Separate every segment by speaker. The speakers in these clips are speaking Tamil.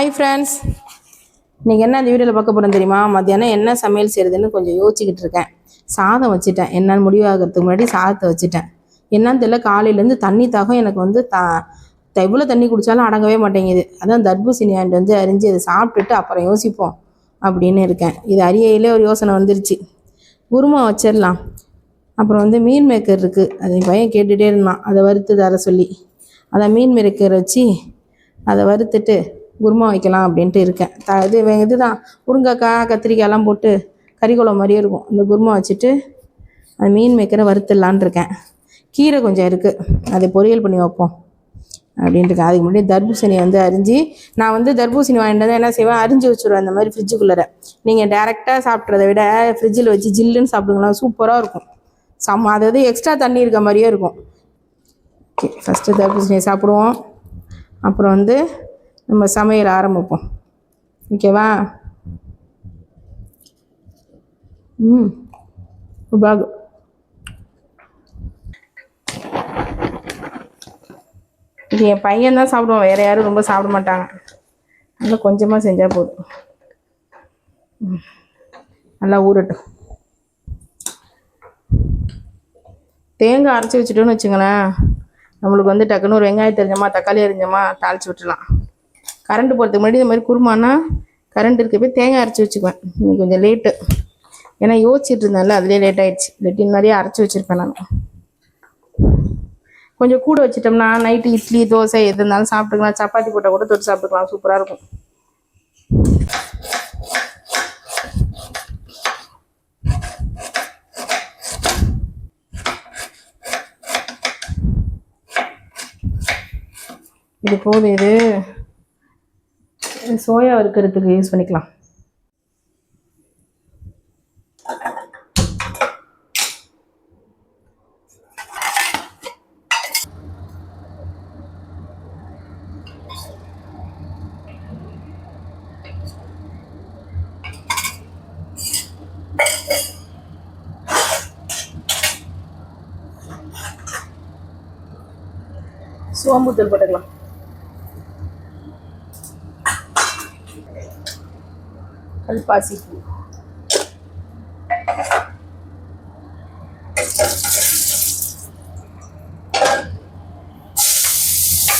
Speaker 1: ஹாய் ஃப்ரெண்ட்ஸ் இன்றைக்கி என்ன அந்த வீடியோவில் பார்க்க போகிறோம் தெரியுமா? மத்தியானம் என்ன சமையல் செய்கிறதுன்னு கொஞ்சம் யோசிச்சுக்கிட்டு இருக்கேன். சாதம் வச்சுட்டேன். என்னன்னு முடிவாகிறதுக்கு முன்னாடி சாதத்தை வச்சுட்டேன். என்னன்னு தெரியல காலையிலேருந்து தண்ணி தாகம் எனக்கு வந்து த எவ்வளோ தண்ணி குடித்தாலும் அடங்கவே மாட்டேங்குது. அதான் தர்பூசணி ஆண்டு வந்து அரிஞ்சு அதை சாப்பிட்டுட்டு அப்புறம் யோசிப்போம் அப்படின்னு இருக்கேன். இது அரியையிலே ஒரு யோசனை வந்துருச்சு. குருமா வச்சிடலாம். அப்புறம் வந்து மீன் மேக்கர் இருக்குது அது என் பையன் கேட்டுகிட்டே இருந்தான். அதை வறுத்து தர சொல்லி. அதான் மீன் மேக்கர் வச்சு அதை வறுத்துட்டு குருமா வைக்கலாம் அப்படின்ட்டு இருக்கேன். த இது வே- இதுதான். முருங்கைக்காய் கத்திரிக்காயெல்லாம் போட்டு கறி குழம்பு மாதிரியே இருக்கும். அந்த குருமா வச்சுட்டு அது மீன் மேக்கரை வறுத்துடலான் இருக்கேன். கீரை கொஞ்சம் இருக்குது அதை பொரியல் பண்ணி வைப்போம் அப்படின்ட்டு இருக்கேன். அதுக்கு முன்னாடி தர்பூசணியை வந்து அரிஞ்சு நான் வந்து தர்பூசணி வாங்கிட்டு வந்து என்ன செய்வேன்? அரிஞ்சு வச்சுருவேன் அந்த மாதிரி ஃப்ரிட்ஜுக்குள்ளே நீங்கள் டேரெக்டாக சாப்பிட்றத விட ஃப்ரிட்ஜில் வச்சு ஜில்லுன்னு சாப்பிடுங்களா? சூப்பராக இருக்கும். செம்ம அதாவது எக்ஸ்ட்ரா தண்ணி இருக்க மாதிரியே இருக்கும். ஓகே ஃபஸ்ட்டு தர்பூசணியை சாப்பிடுவோம். அப்புறம் வந்து நம்ம சமையல் ஆரம்பிப்போம். ஓகேவா? ம். பாகு இது என் பையன் தான் சாப்பிடுவான். வேறு யாரும் ரொம்ப சாப்பிட மாட்டாங்க. நல்லா கொஞ்சமாக செஞ்சால் போதும். ம். நல்லா ஊறட்டும். தேங்காய் அரைச்சி வச்சுட்டோன்னு வச்சுங்களேன். நம்மளுக்கு வந்து டக்குன்னு ஒரு வெங்காயம் தெரிஞ்சோமா தக்காளி அரிஞ்சோமா தாளிச்சு விட்டுலாம் கரண்ட் போகிறதுக்கு முன்னாடி இந்த மாதிரி குருமானா கரண்ட் இருக்க போய் தேங்காய் அரைச்சி வச்சுக்குவேன். இன்னைக்கு கொஞ்சம் லேட்டு ஏன்னா யோசிச்சுட்டு இருந்தேன்ல அதுலேயே லேட் ஆகிடுச்சு இல்லாட்டி நிறைய அரைச்சி வச்சுருப்பேன் நான். கொஞ்சம் கூட வச்சிட்டோம்னா நைட்டு இட்லி தோசை எது இருந்தாலும் சாப்பிட்டுக்கலாம். சப்பாத்தி போட்டால் கூட தொட்டு சாப்பிட்டுக்கலாம். சூப்பராக இருக்கும். இது போதும் இது. சோயா வறுக்கிறதுக்கு யூஸ் பண்ணிக்கலாம். சோம்பு தூள் போட்டுக்கலாம். கல்பாசி பூ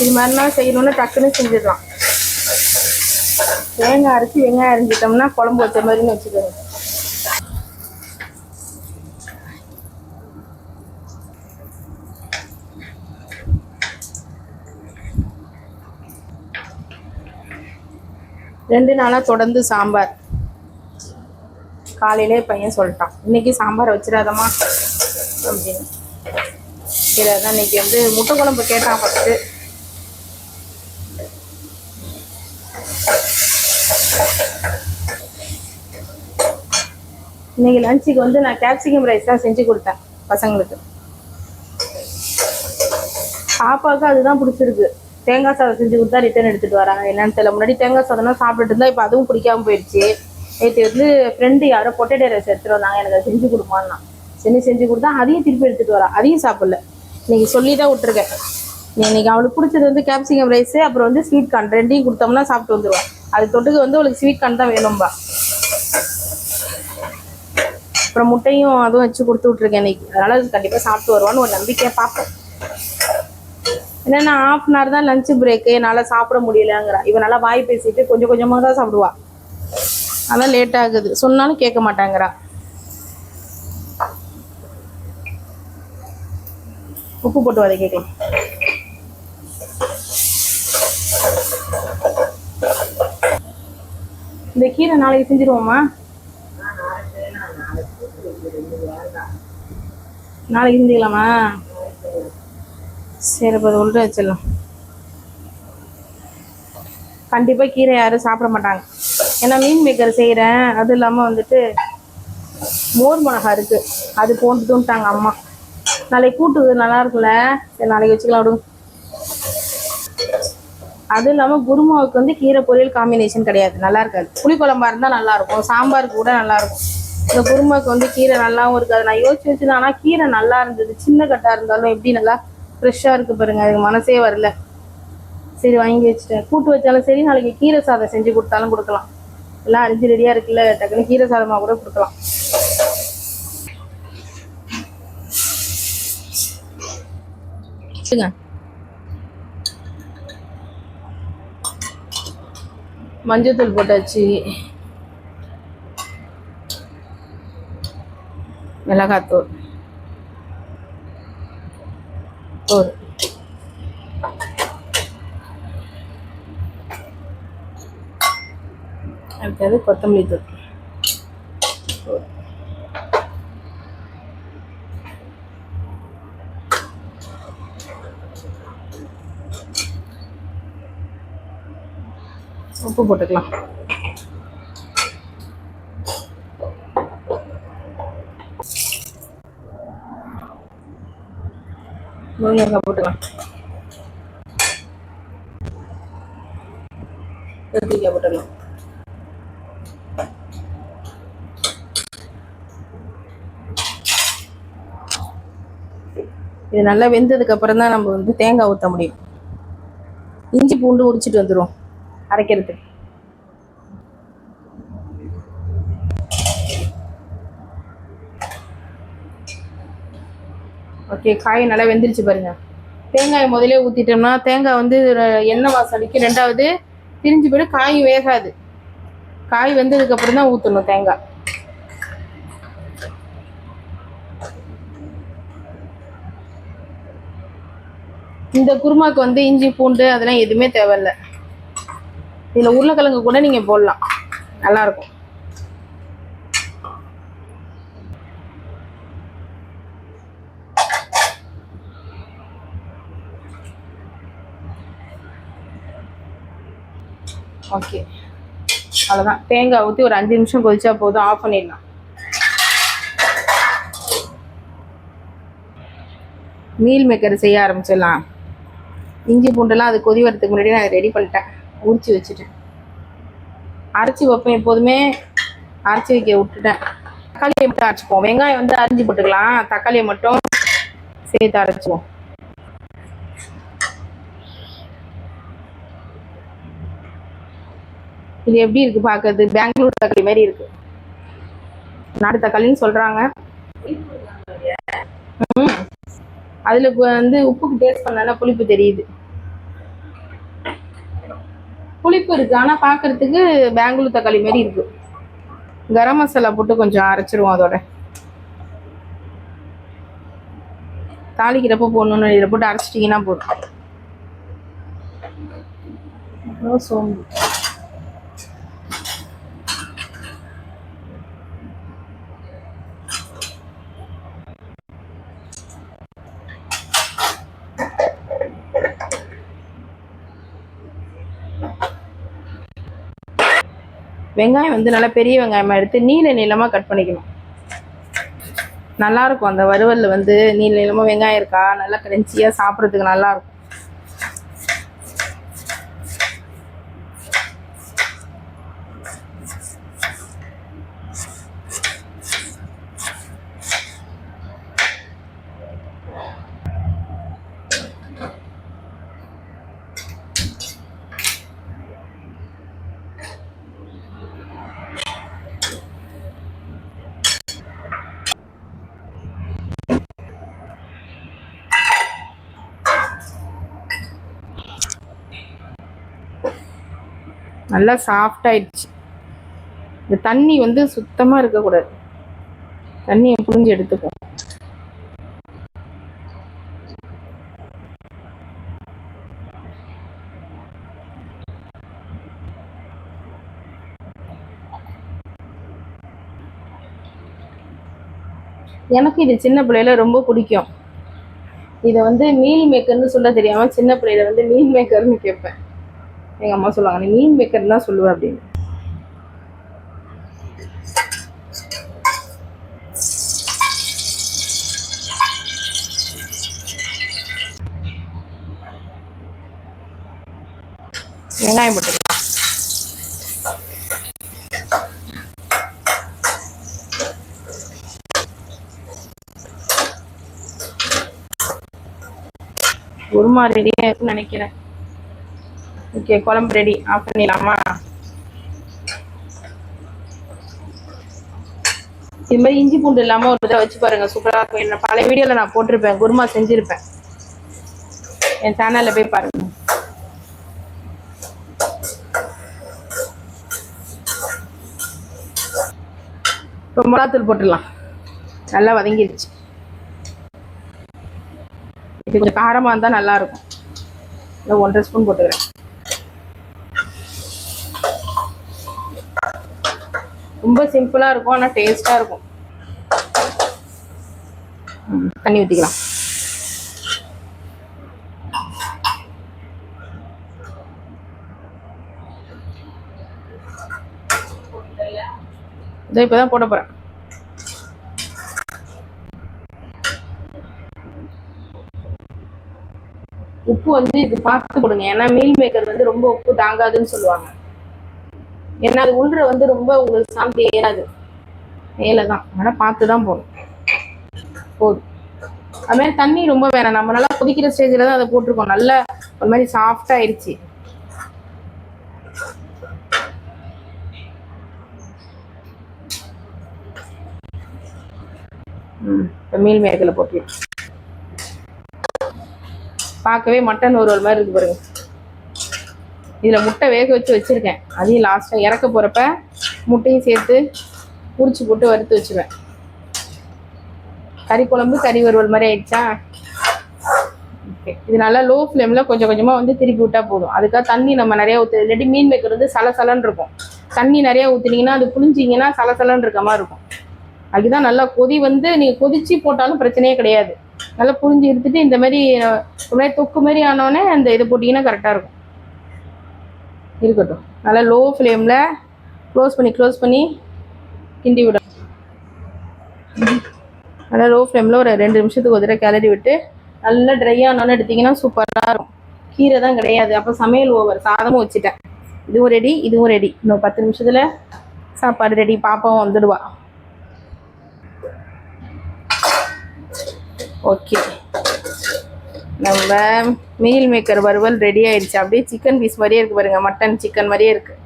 Speaker 1: இது மாதிரிலாம் செய்யணும்னா டக்குன்னு செஞ்சிடலாம். தேங்காய் அரைச்சி வெங்காயம் அரைஞ்சிட்டோம்னா குழம்பு வச்ச மாதிரின்னு வச்சுக்கோங்க. ரெண்டு நாளாக தொடர்ந்து சாம்பார். காலையிலே பையன் சொல்லிட்டான். இன்னைக்கு சாம்பார் வச்சிடாதம்மா அப்படின்னு. சரி அதான் இன்னைக்கு வந்து முட்டை குழம்பு கேட்டான் ஃபஸ்ட்டு இன்னைக்கு லஞ்சுக்கு வந்து நான் கேப்சிகம் ரைஸ் தான் செஞ்சு கொடுத்தேன் பசங்களுக்கு. பாப்பாவுக்கு அதுதான் பிடிச்சிருக்கு. தேங்காய் சாதம் செஞ்சு கொடுத்தா ரிட்டர்ன் எடுத்துகிட்டு வராங்க. என்னன்னு தெரியல. முன்னாடி தேங்காய் சாதம்னா சாப்பிட்டுட்டு இருந்தா இப்போ அதுவும் பிடிக்காம போயிடுச்சு. நேற்று வந்து ஃப்ரெண்டு யாரோ பொட்டேட்டோ ரைஸ் எடுத்துட்டு வந்தாங்க. எனக்கு அதை செஞ்சு கொடுமான்னா. செஞ்சு செஞ்சு கொடுத்தா அதையும் திருப்பி எடுத்துட்டு வரா. அதையும் சாப்பிடல. இன்னைக்கு சொல்லி தான் விட்டுருக்கேன் இன்னைக்கு அவளுக்கு பிடிச்சது வந்து கேப்சிகம் ரைஸு அப்புறம் வந்து ஸ்வீட் கார்ன் ரெண்டையும் கொடுத்தோம்னா சாப்பிட்டு வந்துடுவான் அது தொட்டுக்கு வந்து அவளுக்கு ஸ்வீட் கார்ன் தான் வேணும்பா. அப்புறம் முட்டையும் அதுவும் வச்சு கொடுத்து விட்ருக்கேன் இன்னைக்கு. அதனால அது கண்டிப்பாக சாப்பிட்டு வருவான்னு ஒரு நம்பிக்கையை பார்ப்பேன் நான் ஆஃப் அன் ஹவர் தான் லஞ்ச் பிரேக்கு என்னால் சாப்பிட முடியலங்கிறா இவனால் வாய் பேசிட்டு கொஞ்சம் கொஞ்சமாக தான் சாப்பிடுவா. அதான் லேட் ஆகுது. சொன்னாலும் கேட்க மாட்டாங்கிறா. உப்பு போட்டு வதை கேட்கலாம் இந்த கீரை நாளைக்கு செஞ்சிருவோமா? நாளைக்கு செஞ்சுக்கலாமா? சரி இப்போ அதை உள்ள வச்சிடலாம். கண்டிப்பாக கீரை யாரும் சாப்பிட மாட்டாங்க. ஏன்னா மீன் மேக்கர் செய்கிறேன் அதுவும் இல்லாமல் வந்துட்டு மோர் மிளகா இருக்குது அது போட்டு தூண்டாங்க அம்மா. நாளைக்கு கூட்டு நல்லா இருக்குல்ல? சரி நாளைக்கு வச்சுக்கலாம் விடுங்க அதுவும் இல்லாமல் குருமாவுக்கு வந்து கீரை பொரியல் காம்பினேஷன் கிடையாது. நல்லா இருக்காது. புளிக்குழம்பா இருந்தால் நல்லா இருக்கும். கூட நல்லாயிருக்கும் இந்த குருமாவுக்கு வந்து கீரை நல்லாவும் இருக்காது. நான் யோசிச்சு வச்சு ஆனால் கீரை நல்லா இருந்தது. சின்ன கட்டாக இருந்தாலும் எப்படி நல்லா ஃப்ரெஷ்ஷாக இருக்குது பாருங்க. அதுக்கு மனசே வரல. சரி வாங்கி வச்சுட்டேன். கூட்டு வச்சாலும் சரி நாளைக்கு கீரை சாதம் செஞ்சு கொடுத்தாலும் கொடுக்கலாம். எல்லாம் அரிஞ்சு ரெடியாக இருக்குல்ல டக்குன்னு கீரை சாதமாக கூட கொடுக்கலாம். மஞ்சத்தூள் போட்டாச்சு. மிளகாத்தூள். தூள் அடுத்தது கொத்தமல்லி தூள் தூள். உப்பு போட்டுக்கலாம் முருங்கைக்காய் போட்டுக்கலாம் கத்திரிக்காய் போட்டுக்கலாம் இது நல்லா வெந்ததுக்கு அப்புறம் தான் நம்ம வந்து தேங்காய் ஊற்ற முடியும். இஞ்சி பூண்டு உரிச்சிட்டு வந்துடும் அரைக்கிறது ஓகே காய் நல்லா வெந்துருச்சு பாருங்க. தேங்காய் முதலே ஊற்றிட்டோம்னா தேங்காய் வந்து எண்ணெய் வாசம் அடிக்கும் ரெண்டாவது பிரிஞ்சு போய்ட்டு காய் வேகாது. காய் வெந்ததுக்கு அப்புறம் தான் ஊற்றணும் தேங்காய். இந்த குருமாக்கு வந்து இஞ்சி பூண்டு அதெல்லாம் எதுவுமே தேவையில்லை. இதில் உருளைக்கிழங்கு கூட நீங்கள் போடலாம். நல்லா இருக்கும். ஓகே. அவ்வளோதான் தேங்காய் ஊற்றி ஒரு அஞ்சு நிமிஷம் கொதிச்சா போதும். ஆஃப் பண்ணிடலாம். மீல் மேக்கர் செய்ய ஆரம்பிச்சிடலாம். இஞ்சி பூண்டுலாம் அது கொதி வரதுக்கு முன்னாடி நான் ரெடி பண்ணிட்டேன். உரிச்சு வச்சுட்டேன். அரைச்சி வைப்பேன். எப்போதுமே அரைச்சி வைக்க விட்டுட்டேன். தக்காளியை மட்டும் அரைச்சிப்போம் வெங்காயம் வந்து அரிஞ்சு போட்டுக்கலாம். தக்காளியை மட்டும் சேர்த்து அரைச்சிப்போம் இது எப்படி இருக்கு பார்க்கறது? பெங்களூர் தக்காளி மாதிரி இருக்கு. நாட்டு தக்காளின்னு சொல்றாங்க. அதுல வந்து உப்புக்கு டேஸ்ட் பண்ணல புளிப்பு தெரியுது. புளிப்பு இருக்கு. ஆனா பார்க்குறதுக்கு பெங்களூர் தக்காளி மாதிரி இருக்கு. கரம் மசாலா போட்டு கொஞ்சம் அரைச்சிருவோம் அதோட. தாளிக்கிறப்ப போடணும்னு இதில் போட்டு அரைச்சிட்டிங்கன்னா போதும். அப்புறம் சோம்பு. வெங்காயம் வந்து நல்லா பெரிய வெங்காயமாக எடுத்து நீல நீளமாக கட் பண்ணிக்கணும். நல்லாயிருக்கும் அந்த வறுவலில் வந்து நீல நீளமாக வெங்காயம் இருக்கா? நல்லா கிரன்ச்சியா சாப்பிட்றதுக்கு நல்லா நல்லா சாஃப்ட் ஆயிடுச்சு. இந்த தண்ணி வந்து சுத்தமா இருக்கக்கூடாது. தண்ணியை புரிஞ்சு எடுத்துக்கும் எனக்கு இது சின்ன பிள்ளையில ரொம்ப பிடிக்கும். இதை வந்து மீல் மேக்கர்னு சொல்ல தெரியாம சின்ன பிள்ளையில வந்து மீல் மேக்கர்னு கேட்பேன். எங்க அம்மா சொல்லுவாங்க நீ மீன் மேக்கர் தான் சொல்லுவேன் அப்படின்னு. வெங்காயம் போட்டுக்கலாம் குருமா ரெடியாக இருக்குன்னு நினைக்கிறேன். ஓகே குழம்பு ரெடி ஆஃப் பண்ணிடலாமா? இது மாதிரி இஞ்சி பூண்டு இல்லாமல் ஒரு தடவை வச்சு பாருங்க சூப்பராக இருக்கும். என்ன பழைய வீடியோவில் நான் போட்டிருப்பேன் குருமா செஞ்சுருப்பேன். என் சேனலில் போய் பாருங்க. இப்போ மிளகாத்தூள் போட்டுடலாம். நல்லா வதங்கிடுச்சு இது கொஞ்சம் காரமாக இருந்தால் நல்லா இருக்கும். இல்லை ஒன்றரை ஸ்பூன் போட்டுக்கிறேன். ரொம்ப சிம்பிளாக இருக்கும் ஆனால் டேஸ்ட்டாக இருக்கும். தண்ணி ஊற்றிக்கலாம் இதை இப்போ தான் போட போகிறேன் உப்பு வந்து இது பார்த்து கொடுங்க ஏன்னா மீல் மேக்கர் வந்து ரொம்ப உப்பு தாங்காதுன்னு சொல்லுவாங்க. ஏன்னா அது உள்ள வந்து ரொம்ப உங்களுக்கு சாந்தி ஏறாது. மேலே தான். ஆனால் பார்த்து தான் போகணும். போதும். அது மாதிரி தண்ணி ரொம்ப வேணாம். நம்ம நல்லா கொதிக்கிற ஸ்டேஜில் தான் அதை போட்டிருக்கோம். நல்லா ஒரு மாதிரி சாஃப்டாக ஆயிடுச்சு இப்போ மீல் மேக்கரில் போட்டு பார்க்கவே மட்டன் ஒரு ஒரு மாதிரி இருக்கு பாருங்க. இதில் முட்டை வேக வச்சு வச்சுருக்கேன். அதையும் லாஸ்ட்டாக இறக்க போகிறப்ப முட்டையும் சேர்த்து உரிச்சு போட்டு வறுத்து வச்சுருவேன். கறி குழம்பு கறி வறுவல் மாதிரி ஆயிடுச்சா? ஓகே இது நல்லா லோ ஃப்ளேமில் கொஞ்சம் கொஞ்சமாக வந்து திருப்பி விட்டால் போதும். அதுக்காக தண்ணி நம்ம நிறைய ஊற்று இல்லாட்டி மீன் வைக்கிறது வந்து சலசலன்னு இருக்கும். தண்ணி நிறைய ஊற்றுனீங்கன்னா அது புளிஞ்சிங்கன்னா சலசலன்னு இருக்க மாதிரி இருக்கும். அதுதான் நல்லா கொதி வந்து நீங்கள் கொதிச்சு போட்டாலும் பிரச்சனையே கிடையாது. நல்லா புரிஞ்சு எடுத்துட்டு இந்த மாதிரி ஒரு மாதிரி தொக்கு மாதிரி ஆனோடனே அந்த இதை போட்டிங்கன்னா கரெக்டாக இருக்கும். இருக்கட்டும். நல்லா லோ ஃப்ளேமில் க்ளோஸ் பண்ணி க்ளோஸ் பண்ணி கிண்டி விட. நல்லா லோ ஃப்ளேமில் ஒரு ரெண்டு நிமிஷத்துக்கு ஒரு தடவை கிளறி விட்டு நல்லா ட்ரை ஆனோன்னு எடுத்தீங்கன்னா சூப்பராக இருக்கும். கீரை தான் கிடையாது. அப்போ சமையல் ஓவர் சாதமும் வச்சுட்டேன். இதுவும் ரெடி இதுவும் ரெடி இன்னும் பத்து நிமிஷத்தில் சாப்பாடு ரெடி பாப்பாவும் வந்துடுவா. ஓகே நம்ம மீல் மேக்கர் வறுவல் ரெடி ஆயிடுச்சு. அப்படியே சிக்கன் பீஸ் மாதிரியே இருக்கு பாருங்கள் மட்டன் சிக்கன் மாதிரியே இருக்குது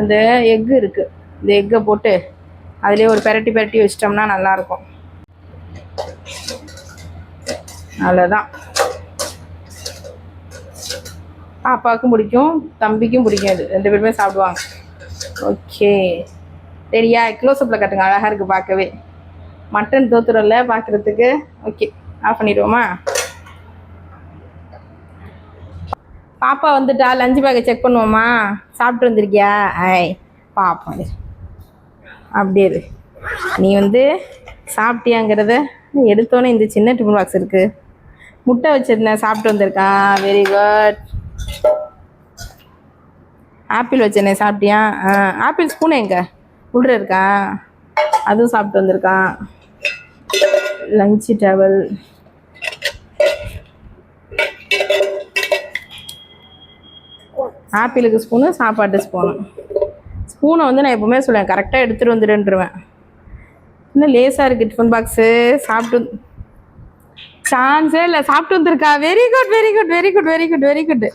Speaker 1: இந்த எக்கு இருக்குது இந்த எக்கை போட்டு அதுலேயே ஒரு பெரட்டி பெரட்டி வச்சிட்டோம்னா நல்லாயிருக்கும். அவ்வளோதான் பாப்பாவுக்கும் பிடிக்கும் தம்பிக்கும் பிடிக்கும் இது. ரெண்டு பேருமே சாப்பிடுவாங்க. ஓகே ரெடியா? க்ளோஸ்அப்பில் கட்டுங்க. அழகாக இருக்குது பார்க்கவே. மட்டன் தோத்துறோம்ல பார்க்குறதுக்கு ஓகே ஆஃப் பண்ணிடுவோமா? பாப்பா வந்துட்டா லஞ்சு பேக்கை செக் பண்ணுவோமா? சாப்பிட்டு வந்திருக்கியா? ஐ பாப்பா அப்படியே இரு. நீ வந்து சாப்பிட்டியாங்கிறத எடுத்தோன்னே இந்த சின்ன டிஃபன் பாக்ஸ் இருக்கு. முட்டை வச்சிருந்தேன் சாப்பிட்டு வந்திருக்கா? வெரி குட் ஆப்பிள் வச்சிருந்தேன் சாப்பிட்டியா? ஆ ஆப்பிள் ஸ்பூன் எங்கே? உள்ள இருக்கா? அதுவும் சாப்பிட்டு வந்திருக்கான் லஞ்சு டவல் ஆப்பிளுக்கு ஸ்பூனு சாப்பாட்டு ஸ்பூனு ஸ்பூனை வந்து நான் எப்போவுமே சொல்லுவேன் கரெக்டாக எடுத்துகிட்டு வந்துடுன்றுவேன் இன்னும் லேசாக இருக்குது டிஃபன் பாக்ஸு சாப்பிட்டு சான்ஸே இல்லை சாப்பிட்டு வந்திருக்கா? Very good very good very good very good very good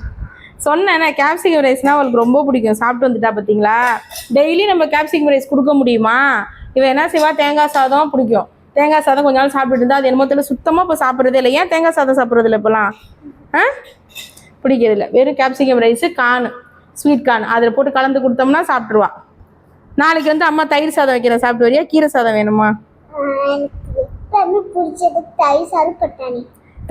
Speaker 1: சொன்னேன் கேப்சிகம் ரைஸ்னால் அவளுக்கு ரொம்ப பிடிக்கும். சாப்பிட்டு வந்துட்டா பார்த்தீங்களா டெய்லி நம்ம கேப்சிகம் ரைஸ் கொடுக்க முடியுமா? இவன் என்ன செய்வா? தேங்காய் சாதம் பிடிக்கும். தேங்காய் சாதம் கொஞ்ச நாள் சாப்பிட்டுட்டு இருந்தா அது என்னமோ தெரியல சுத்தமாக இப்போ சாப்பிட்றதே இல்லை. ஏன் தேங்காய் சாதம் சாப்பிட்றது இல்லை இப்போலாம் ஆ? பிடிக்கிறது இல்லை வெறும் capsicum rice corn sweet corn அதில் போட்டு கலந்து கொடுத்தோம்னா சாப்பிட்ருவா நாளைக்கு வந்து அம்மா தயிர் சாதம் வைக்கிறேன். சாப்பிட்டு வரியா? கீரை சாதம் வேணுமா?
Speaker 2: பிடிச்சது தயிர் சாதம்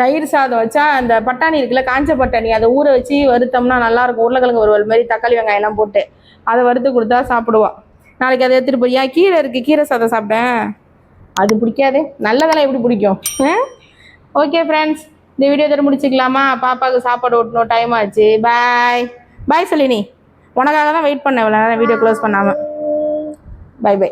Speaker 1: தயிர் சாதம் வச்சா அந்த பட்டாணி இருக்குல்ல காஞ்ச பட்டாணி அதை ஊற வச்சு வறுத்தோம்னா நல்லா இருக்கும் உருளைக்கிழங்கு வறுவல் மாதிரி தக்காளி வெங்காயம் எல்லாம் போட்டு அதை வறுத்து கொடுத்தா சாப்பிடுவான் நாளைக்கு அதை எடுத்துட்டு போறியா? கீரை இருக்கு. கீரை சாதம் சாப்பிட்டேன். அது பிடிக்காதே. நல்லதெல்லாம் எப்படி பிடிக்கும்? ஓகே ஃப்ரெண்ட்ஸ் இந்த வீடியோ தர முடிச்சுக்கலாமா? பாப்பாவுக்கு சாப்பாடு ஓட்டணும் டைம் ஆச்சு. பாய் பாய் சொல்லி உனக்காக தான் வெயிட் பண்ணேன் இவ்வளோ நேரம். வீடியோ க்ளோஸ் பண்ணாமல் பை பை